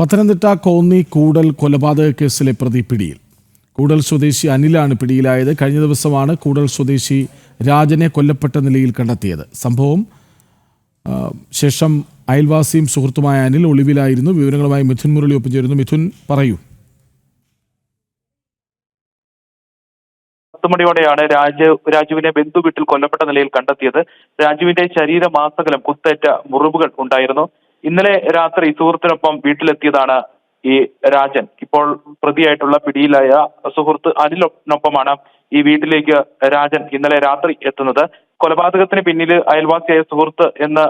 പത്തനംതിട്ട കോന്നി കൂടൽ കൊലപാതക കേസിലെ പ്രതി പിടിയിൽ. കൂടൽ സ്വദേശി അനിലാണ് പിടിയിലായത്. കഴിഞ്ഞ ദിവസമാണ് കൂടൽ സ്വദേശി രാജനെ കൊല്ലപ്പെട്ട നിലയിൽ കണ്ടെത്തിയത്. സംഭവം ശേഷം അയൽവാസിയും സുഹൃത്തുമായ അനിൽ ഒളിവിലായിരുന്നു. വിവരങ്ങളുമായി മിഥുൻ മുരളി ഒപ്പചേരുന്നു. മിഥുൻ പറയൂ. പത്ത് മണിയോടെയാണ് രാജു രാജുവിനെ ബന്ധു വീട്ടിൽ കൊല്ലപ്പെട്ട നിലയിൽ കണ്ടെത്തിയത്. രാജുവിന്റെ ശരീരമാസകലം കുത്തേറ്റ മുറിവുകൾ ഉണ്ടായിരുന്നു. ഇന്നലെ രാത്രി സുഹൃത്തിനൊപ്പം വീട്ടിലെത്തിയതാണ് ഈ രാജൻ. ഇപ്പോൾ പ്രതിയായിട്ടുള്ള പിടിയിലായ സുഹൃത്ത് അനിലിനൊപ്പമാണ് ഈ വീട്ടിലേക്ക് രാജൻ ഇന്നലെ രാത്രി എത്തുന്നത്. കൊലപാതകത്തിന് പിന്നിൽ അയൽവാസിയായ സുഹൃത്ത് എന്ന്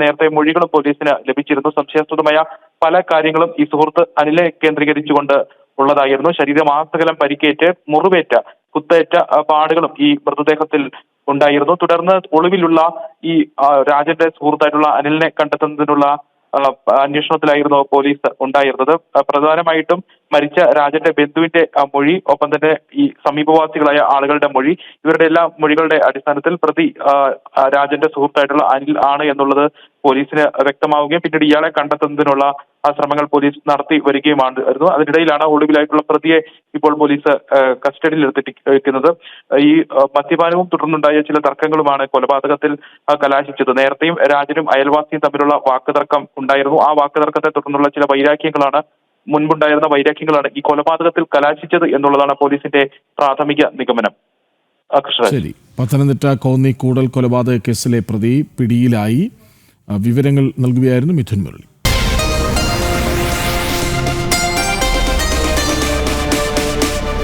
നേരത്തെ മൊഴികളും പോലീസിന് ലഭിച്ചിരുന്നു. സംശയാസ്പദമായ പല കാര്യങ്ങളും ഈ സുഹൃത്ത് അനിലെ കേന്ദ്രീകരിച്ചുകൊണ്ട് ഉള്ളതായിരുന്നു. ശരീരമാസകലം പരിക്കേറ്റ് മുറിവേറ്റ കുത്തേറ്റ പാടുകളും ഈ മൃതദേഹത്തിൽ ഉണ്ടായിരുന്നു. തുടർന്ന് ഒളിവിലുള്ള ഈ രാജന്റെ സുഹൃത്തായിട്ടുള്ള അനിലിനെ കണ്ടെത്തുന്നതിനുള്ള അന്വേഷണത്തിലായിരുന്നു പോലീസ് ഉണ്ടായിരുന്നത്. പ്രധാനമായിട്ടും മരിച്ച രാജന്റെ ബന്ധുവിന്റെ മൊഴി ഒപ്പം തന്നെ ഈ സമീപവാസികളായ ആളുകളുടെ മൊഴി ഇവരുടെ എല്ലാ മൊഴികളുടെ അടിസ്ഥാനത്തിൽ പ്രതി രാജന്റെ സുഹൃത്തായിട്ടുള്ള അനിൽ ആണ് എന്നുള്ളത് പോലീസിന് വ്യക്തമാവുകയും പിന്നീട് ഇയാളെ കണ്ടെത്തുന്നതിനുള്ള ആ ശ്രമങ്ങൾ പോലീസ് നടത്തി വരികയുമായിരുന്നു അതിനിടയിലാണ് ഒളിവിലായിട്ടുള്ള പ്രതിയെ ഇപ്പോൾ പോലീസ് കസ്റ്റഡിയിൽ ഈ മദ്യപാനവും തുടർന്നുണ്ടായ ചില തർക്കങ്ങളുമാണ് കൊലപാതകത്തിൽ കലാശിച്ചത്. നേരത്തെയും രാജനും അയൽവാസിയും തമ്മിലുള്ള വാക്കുതർക്കം ഉണ്ടായിരുന്നു. ആ വാക്കുതർക്കത്തെ തുടർന്നുള്ള ചില വൈരാഗ്യങ്ങളാണ് മുൻപുണ്ടായിരുന്ന വൈരാഗ്യങ്ങളാണ് ഈ കൊലപാതകത്തിൽ കലാശിച്ചത് എന്നുള്ളതാണ് പോലീസിന്റെ പ്രാഥമിക നിഗമനം. ശരി. പത്തനംതിട്ട കോന്നി കൂടൽ കൊലപാതക കേസിലെ പ്രതി പിടിയിലായി. വിവരങ്ങൾ നൽകുകയായിരുന്നു മിഥുൻ മുരളി.